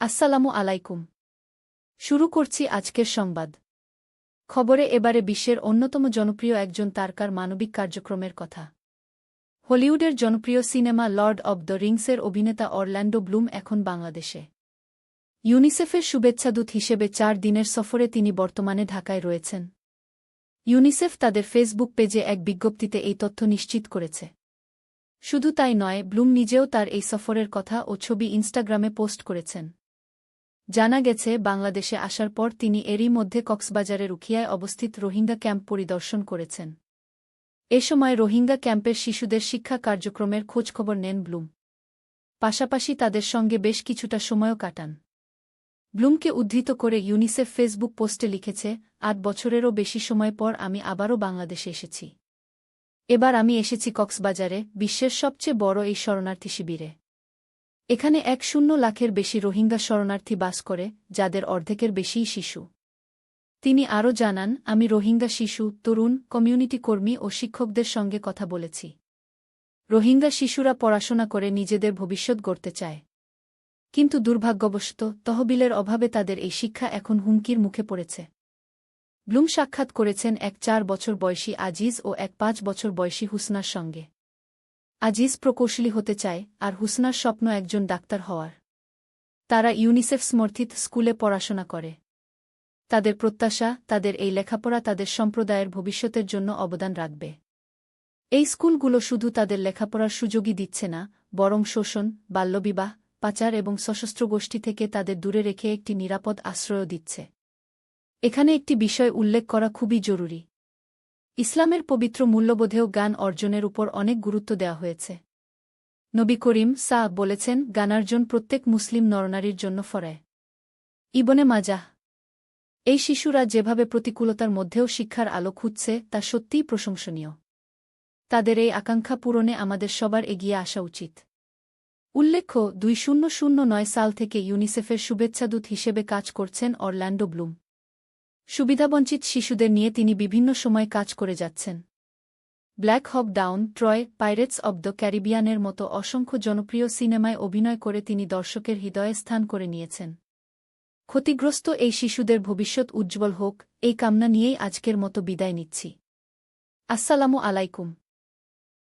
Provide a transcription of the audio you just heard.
আসসালামু আলাইকুম। শুরু করছি আজকের সংবাদ। খবরে এবারে বিশ্বের অন্যতম জনপ্রিয় একজন তারকার মানবিক কার্যক্রমের কথা। হলিউডের জনপ্রিয় সিনেমা লর্ড অব দ্য রিংসের অভিনেতা অরল্যান্ডো ব্লুম এখন বাংলাদেশে। ইউনিসেফের শুভেচ্ছাদূত হিসেবে চার দিনের সফরে তিনি বর্তমানে ঢাকায় রয়েছেন। ইউনিসেফ তাদের ফেসবুক পেজে এক বিজ্ঞপ্তিতে এই তথ্য নিশ্চিত করেছে। শুধু তাই নয়, ব্লুম নিজেও তার এই সফরের কথা ও ছবি ইনস্টাগ্রামে পোস্ট করেছেন। জানা গেছে, বাংলাদেশে আসার পর তিনি এরই মধ্যে কক্সবাজারের উখিয়ায় অবস্থিত রোহিঙ্গা ক্যাম্প পরিদর্শন করেছেন। এ সময় রোহিঙ্গা ক্যাম্পের শিশুদের শিক্ষা কার্যক্রমের খোঁজখবর নেন ব্লুম। পাশাপাশি তাদের সঙ্গে বেশ কিছুটা সময়ও কাটান। ব্লুমকে উদ্ধৃত করে ইউনিসেফ ফেসবুক পোস্টে লিখেছে, আট বছরেরও বেশি সময় পর আমি আবারও বাংলাদেশে এসেছি। এবার আমি এসেছি কক্সবাজারে, বিশ্বের সবচেয়ে বড় এই শরণার্থী শিবিরে। এখানে এক শূন্য লাখের বেশি রোহিঙ্গা শরণার্থী বাস করে, যাদের অর্ধেকের বেশিই শিশু। তিনি আরও জানান, আমি রোহিঙ্গা শিশু, তরুণ, কমিউনিটি কর্মী ও শিক্ষকদের সঙ্গে কথা বলেছি। রোহিঙ্গা শিশুরা পড়াশোনা করে নিজেদের ভবিষ্যৎ গড়তে চায়। কিন্তু দুর্ভাগ্যবশত, তহবিলের অভাবে তাদের এই শিক্ষা এখন হুমকির মুখে পড়েছে। ব্লুম সাক্ষাৎ করেছেন এক চার বছর বয়সী আজিজ ও এক পাঁচ বছর বয়সী হুসনার সঙ্গে। আজিজ প্রকৌশলী হতে চায় আর হুসনার স্বপ্ন একজন ডাক্তার হওয়ার। তারা ইউনিসেফ সমর্থিত স্কুলে পড়াশোনা করে। তাদের প্রত্যাশা, তাদের এই লেখাপড়া তাদের সম্প্রদায়ের ভবিষ্যতের জন্য অবদান রাখবে। এই স্কুলগুলো শুধু তাদের লেখাপড়ার সুযোগই দিচ্ছে না, বরং শোষণ, বাল্যবিবাহ, পাচার এবং সশস্ত্র গোষ্ঠী থেকে তাদের দূরে রেখে একটি নিরাপদ আশ্রয় দিচ্ছে। এখানে একটি বিষয় উল্লেখ করা খুবই জরুরি। ইসলামের পবিত্র মূল্যবোধেও গান অর্জনের উপর অনেক গুরুত্ব দেওয়া হয়েছে। নবী করিম সা বলেছেন গানার্জন প্রত্যেক মুসলিম নরনারীর জন্য ফরায় ইবনে মাজাহ, এই শিশুরা যেভাবে প্রতিকূলতার মধ্যেও শিক্ষার আলো খুঁজছে, তা সত্যিই প্রশংসনীয়। তাদের এই আকাঙ্ক্ষা পূরণে আমাদের সবার এগিয়ে আসা উচিত। উল্লেখ্য, দুই শূন্য শূন্য নয় সাল থেকে ইউনিসেফের শুভেচ্ছাদূত হিসেবে কাজ করছেন অরল্যান্ডো ব্লুম। সুবিধাবঞ্চিত শিশুদের নিয়ে তিনি বিভিন্ন সময় কাজ করে যাচ্ছেন। Black Hawk Down, Troy, Pirates of the ক্যারিবিয়ানের মতো অসংখ্য জনপ্রিয় সিনেমায় অভিনয় করে তিনি দর্শকের হৃদয়ে স্থান করে নিয়েছেন। ক্ষতিগ্রস্ত এই শিশুদের ভবিষ্যৎ উজ্জ্বল হোক, এই কামনা নিয়েই আজকের মতো বিদায় নিচ্ছি। আসসালামু আলাইকুম।